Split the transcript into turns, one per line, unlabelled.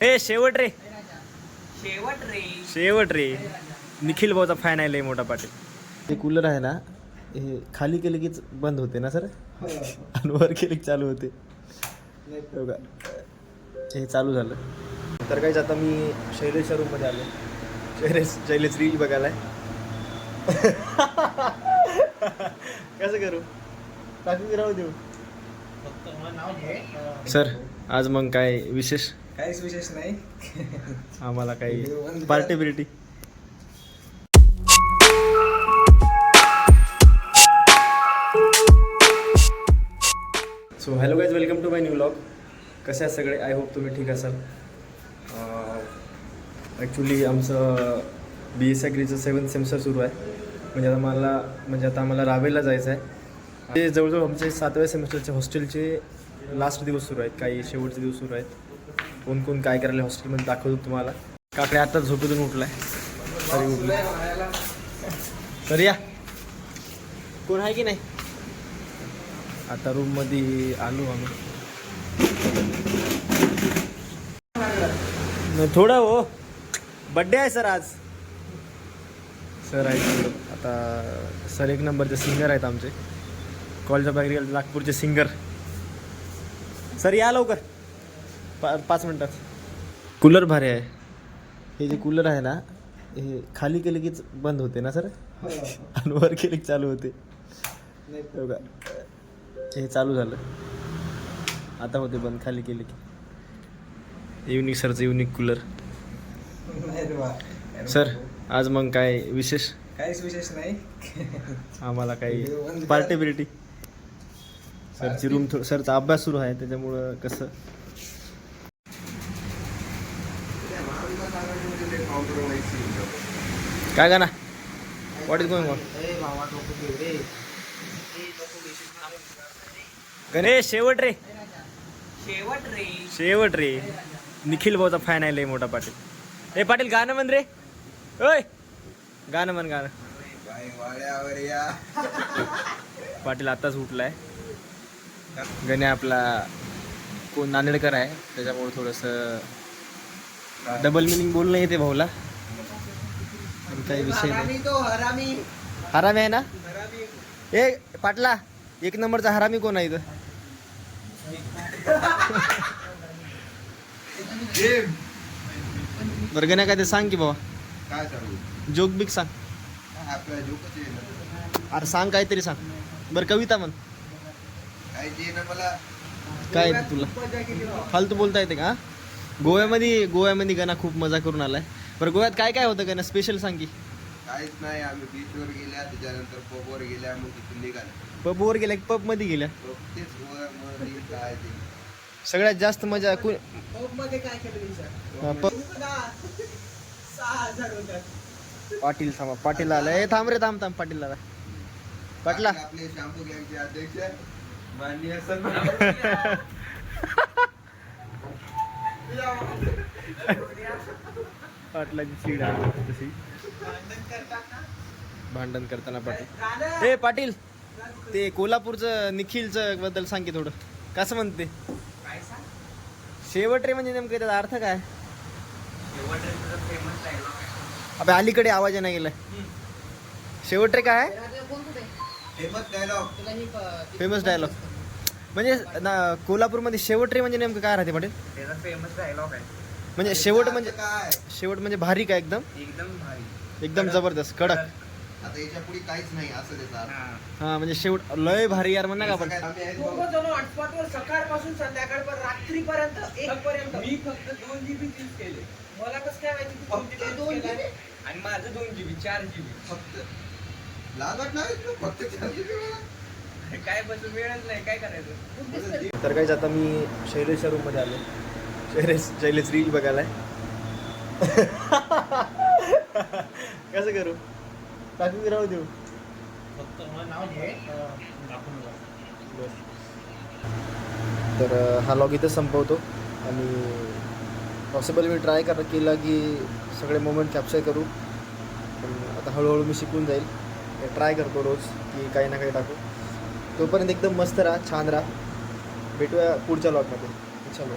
ए शेवट रे.
शेवट रे.
शेवट रे. निखिल भाऊचा फॅन आहे लय मोठा पाटील.
हे कूलर आहे ना हे खाली केले कीच बंद होते ना सर? आणि वर केले की चालू होते. हो का? हे चालू झालं. तर काहीच आता मी शैलेशच्या रूममध्ये आलो शैलेश शैलेश रील बघायला कसं करू? टाकून राहू देऊ? सर आज मग काय विशेष?
काहीच विशेष नाही.
आम्हाला काही party बिर्टी. So hello guys welcome to my new blog कसे आहेत सगळे? आय होप तुम्ही ठीक असाल. ॲक्च्युली आमचं बी एस ॲग्रीचं सेवन्थ सेमिस्टर सुरू आहे. म्हणजे आता मला म्हणजे आता आम्हाला रावेला जायचं आहे. ते जवळजवळ आमचे सातव्या सेमिस्टरचे हॉस्टेलचे लास्ट दिवस सुरू आहेत काही शेवटचे दिवस सुरू आहेत. कोण कोण काय करायला हॉस्टेलमध्ये दाखवतो तुम्हाला. काकडे आता झोपेतून उठलाय. तरी उठलाय तर या. कोण आहे की नाही? आता रूममध्ये आलो आम्ही.
थोडं हो. बड्डे आहे सर आज.
सर आहेत आता सर एक नंबरचे सिंगर आहेत आमचे. कॉलेज बाहेर नागपूरचे सिंगर
सर या लवकर.
पा पाच मिनटात. कूलर भारी आहे. हे जे कूलर आहे ना हे खाली केले कीच बंद होते ना सर? आणि वर केले की चालू होते. हो? हे चालू झालं. आता होते बंद खाली केले की. युनिक सरचं युनिक कूलर सर आज मग काय विशेष?
काहीच विशेष नाही.
आम्हाला काही पार्टी बिर्टी. सरची रूम सरचा अभ्यास सुरू आहे त्याच्यामुळं कसं? काय गाणं? What is going on
Ganesh शेवट रे.
शेवट रे.
शेवट रे निखिल भाऊचा फॅन आहे लय मोठा पाटील. ए पाटील गाणं म्हण रे. ओय! गाणं म्हण गाणं. पाटील आताच उठलाय. गणे आपला कोण नांदेडकर आहे. त्याच्यामुळे थोडंसं डबल मिनिंग बोलणं येते भाऊला. पण काही विषय नाही.
हरामी तो हरामी.
हरामी आहे ना? ए पाटला एक नंबरचा हरामी कोण आहे इथं? बरं गण्या काय ते सांग की बाबा
काय चालू
जोक बिक सांग.
जोकच
अरे सांग काहीतरी सांग. बरं कविता म्हण.
काय
तुला? फालतू बोलता येते का? गोव्यामध्ये गोव्यामध्ये गणा खूप मजा करून आलाय. बरं गोव्यात काय काय होतं गणा? स्पेशल सांग
काहीच नाही आम्ही बीचवर गेल्या त्याच्यानंतर पबवर गेल्या मग तिथून निघाल्या
पबवर गेल्या गेल्या?
पबमध्ये ते.
सगळ्यात जास्त मजा कु
मध्ये काय केलं
पाटील थांबा पाटील आला ए थांब रे थांब थांब पाटील आला पाटला.
आपले शॅम्पू गँगचे अध्यक्ष.
पाटलाची सीड आहे तशी. भांडण करताना पाटील. ए पाटील ते कोल्हापूरचं निखिलचं बद्दल सांग की थोडं. कसं म्हणते? शेवट रे म्हणजे नेमकं त्याचा अर्थ काय? अबे अलीकडे आवाज नाही गेलाय. शेवट रे काय?
फेमस डायलॉग
फेमस डायलॉग म्हणजे ना कोल्हापूरमध्ये शेवट रे म्हणजे नेमकं काय राहते पाटील?
त्याचा फेमस डायलॉग आहे.
म्हणजे शेवट म्हणजे
काय?
शेवट म्हणजे भारी काय एकदम?
एकदम भारी.
एकदम जबरदस्त कडक.
आता याच्यापुढे काहीच नाही असं त्याचा अर्थ.
हा.
हा म्हणजे शेवट लय भारी यार म्हणा का आपण?
काय आम्ही आहेत
दोघं
बघ.
जण हॉटस्पॉटवर सकाळपासून संध्याकाळपर्यंत रात्रीपर्यंत एक पर्यंत. मी फक्त दोन जीबी यूज केले. मला कसं काय माहिती तू
फक्त
किती
दोन? GB?
आणि माझं दोन जीबी चार जीबी
फक्त. लागत नाही तू फक्त चार GB मला.
काय बसून वेळच नाही काय करायचं?
तर काहीच आता मी शैलेशच्या रूममध्ये आलो शैलेश शैलेश रील बघायला कसं करू? टाकून राहू देऊ. तर अं, हा लॉग इथं संपवतो. आणि पॉसिबल मी ट्राय कर केला की सगळे मोमेंट कॅप्चर करू. पण आता हळूहळू मी शिकून जाईल. ट्राय करतो रोज की काही ना काही टाकू. तोपर्यंत एकदम मस्त राहा छान राहा. भेटूया पुढच्या लॉकमध्ये चलो.